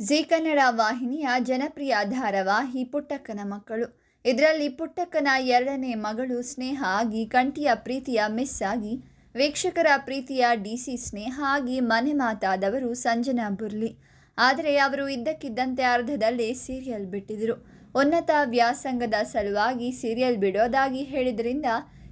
G Kannada ವಾಹಿನಿಯ ಜನಪ್ರಿಯ ಧಾರಾವಾಹಿ ಪುಟ್ಟಕ್ಕನ ಮಕ್ಕಳು. ಇದರಲ್ಲಿ ಪುಟ್ಟಕ್ಕನ ಎರಡನೇ ಮಗಳು ಸ್ನೇಹ ಆಗಿ, ಕಂಠಿಯ ಪ್ರೀತಿಯ ಮಿಸ್ ಆಗಿ, ವೀಕ್ಷಕರ ಪ್ರೀತಿಯ ಡಿಸಿ ಸ್ನೇಹ ಆಗಿ ಮನೆ ಮಾತಾದವರು ಸಂಜನಾ ಬುರ್ಲಿ. ಆದರೆ ಅವರು ಇದ್ದಕ್ಕಿದ್ದಂತೆ ಅರ್ಧದಲ್ಲೇ ಸೀರಿಯಲ್ ಬಿಟ್ಟಿದ್ರು. ಉನ್ನತ ವ್ಯಾಸಂಗದ ಸಲುವಾಗಿ ಸೀರಿಯಲ್ ಬಿಡೋದಾಗಿ ಹೇಳಿದ್ರಿಂದ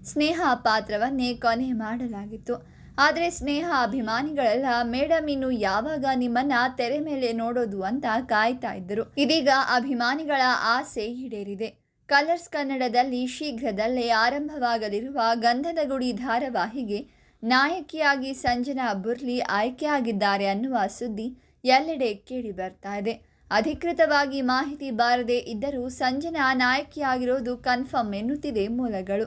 ಸ್ನೇಹ ಪಾತ್ರವನ್ನೇ ಕೊನೆ ಮಾಡಲಾಗಿತ್ತು. ಆದರೆ ಸ್ನೇಹ ಅಭಿಮಾನಿಗಳೆಲ್ಲ, ಮೇಡಮ್, ಇನ್ನು ಯಾವಾಗ ನಿಮ್ಮನ್ನ ತೆರೆ ಮೇಲೆ ನೋಡೋದು ಅಂತ ಕಾಯ್ತಾ ಇದ್ದರು. ಇದೀಗ ಅಭಿಮಾನಿಗಳ ಆಸೆ ಈಡೇರಿದೆ. ಕಲರ್ಸ್ ಕನ್ನಡದಲ್ಲಿ ಶೀಘ್ರದಲ್ಲೇ ಆರಂಭವಾಗಲಿರುವ ಗಂಧದ ಗುಡಿ ಧಾರಾವಾಹಿಗೆ ನಾಯಕಿಯಾಗಿ ಸಂಜನಾ ಬುರ್ಲಿ ಆಯ್ಕೆಯಾಗಿದ್ದಾರೆ ಅನ್ನುವ ಸುದ್ದಿ ಎಲ್ಲೆಡೆ ಕೇಳಿ ಬರ್ತಾ ಇದೆ. ಅಧಿಕೃತವಾಗಿ ಮಾಹಿತಿ ಬಾರದೇ ಇದ್ದರೂ ಸಂಜನಾ ನಾಯಕಿಯಾಗಿರೋದು ಕನ್ಫರ್ಮ್ ಎನ್ನುತ್ತಿದೆ ಮೂಲಗಳು.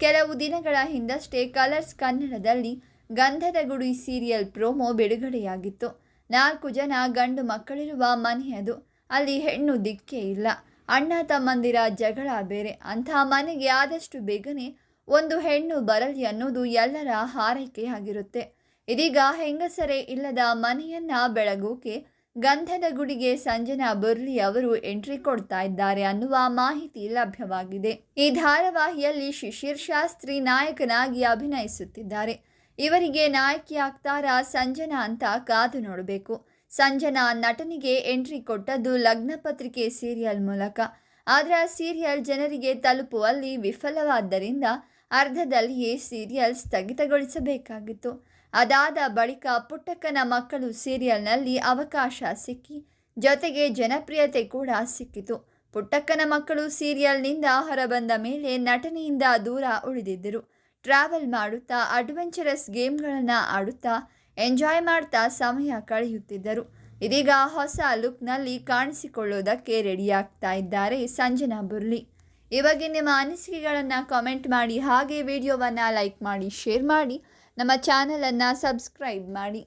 ಕೆಲವು ದಿನಗಳ ಹಿಂದಷ್ಟೇ ಕಲರ್ಸ್ ಕನ್ನಡದಲ್ಲಿ ಗಂಧದ ಗುಡಿ ಸೀರಿಯಲ್ ಪ್ರೋಮೋ ಬಿಡುಗಡೆಯಾಗಿತ್ತು. ನಾಲ್ಕು ಜನ ಗಂಡು ಮಕ್ಕಳಿರುವ ಮನೆಯದು ಅಲ್ಲಿ ಹೆಣ್ಣು ದಿಕ್ಕೇ ಇಲ್ಲ. ಅಣ್ಣ ತಮ್ಮಂದಿರ ಜಗಳ ಬೇರೆ. ಅಂಥ ಮನೆಗೆ ಆದಷ್ಟು ಬೇಗನೆ ಒಂದು ಹೆಣ್ಣು ಬರಲಿ ಅನ್ನೋದು ಎಲ್ಲರ ಹಾರೈಕೆಯಾಗಿರುತ್ತೆ. ಇದೀಗ ಹೆಂಗಸರೇ ಇಲ್ಲದ ಮನೆಯನ್ನ ಬೆಳಗೋಕೆ ಗಂಧದ ಗುಡಿಗೆ ಸಂಜನಾ ಬುರ್ಲಿ ಅವರು ಎಂಟ್ರಿ ಕೊಡ್ತಾ ಇದ್ದಾರೆ ಅನ್ನುವ ಮಾಹಿತಿ ಲಭ್ಯವಾಗಿದೆ. ಈ ಧಾರಾವಾಹಿಯಲ್ಲಿ ಶಿಶಿರ್ ಶಾಸ್ತ್ರಿ ನಾಯಕನಾಗಿ ಅಭಿನಯಿಸುತ್ತಿದ್ದಾರೆ. ಇವರಿಗೆ ನಾಯಕಿ ಆಗ್ತಾರಾ ಸಂಜನಾ ಅಂತ ಕಾದು ನೋಡಬೇಕು. ಸಂಜನಾ ನಟನಿಗೆ ಎಂಟ್ರಿ ಕೊಟ್ಟದ್ದು ಲಗ್ನ ಪತ್ರಿಕೆ ಸೀರಿಯಲ್ ಮೂಲಕ. ಆದರೆ ಆ ಸೀರಿಯಲ್ ಜನರಿಗೆ ತಲುಪುವಲ್ಲಿ ವಿಫಲವಾದ್ದರಿಂದ ಅರ್ಧದಲ್ಲಿಯೇ ಸೀರಿಯಲ್ ಸ್ಥಗಿತಗೊಳಿಸಬೇಕಾಗಿತ್ತು. ಅದಾದ ಬಳಿಕ ಪುಟ್ಟಕ್ಕನ ಮಕ್ಕಳು ಸೀರಿಯಲ್ನಲ್ಲಿ ಅವಕಾಶ ಸಿಕ್ಕಿ, ಜೊತೆಗೆ ಜನಪ್ರಿಯತೆ ಕೂಡ ಸಿಕ್ಕಿತು. ಪುಟ್ಟಕ್ಕನ ಮಕ್ಕಳು ಸೀರಿಯಲ್ನಿಂದ ಹೊರಬಂದ ಮೇಲೆ ನಟನೆಯಿಂದ ದೂರ ಉಳಿದಿದ್ದರು. ಟ್ರಾವೆಲ್ ಮಾಡುತ್ತಾ ಅಡ್ವೆಂಚರಸ್ ಗೇಮ್ಗಳನ್ನು ಆಡುತ್ತಾ ಎಂಜಾಯ್ ಮಾಡ್ತಾ ಸಮಯ ಕಳೆಯುತ್ತಿದ್ದರು. ಇದೀಗ ಹೊಸ ಲುಕ್ನಲ್ಲಿ ಕಾಣಿಸಿಕೊಳ್ಳೋದಕ್ಕೆ ರೆಡಿಯಾಗ್ತಾ ಇದ್ದಾರೆ ಸಂಜನಾ ಬುರ್ಲಿ. ಇವಾಗ ನಿಮ್ಮ ಅನಿಸಿಕೆಗಳನ್ನು ಕಾಮೆಂಟ್ ಮಾಡಿ, ಹಾಗೆ ವಿಡಿಯೋವನ್ನು ಲೈಕ್ ಮಾಡಿ, ಶೇರ್ ಮಾಡಿ, ನಮ್ಮ ಚಾನಲನ್ನು ಸಬ್ಸ್ಕ್ರೈಬ್ ಮಾಡಿ.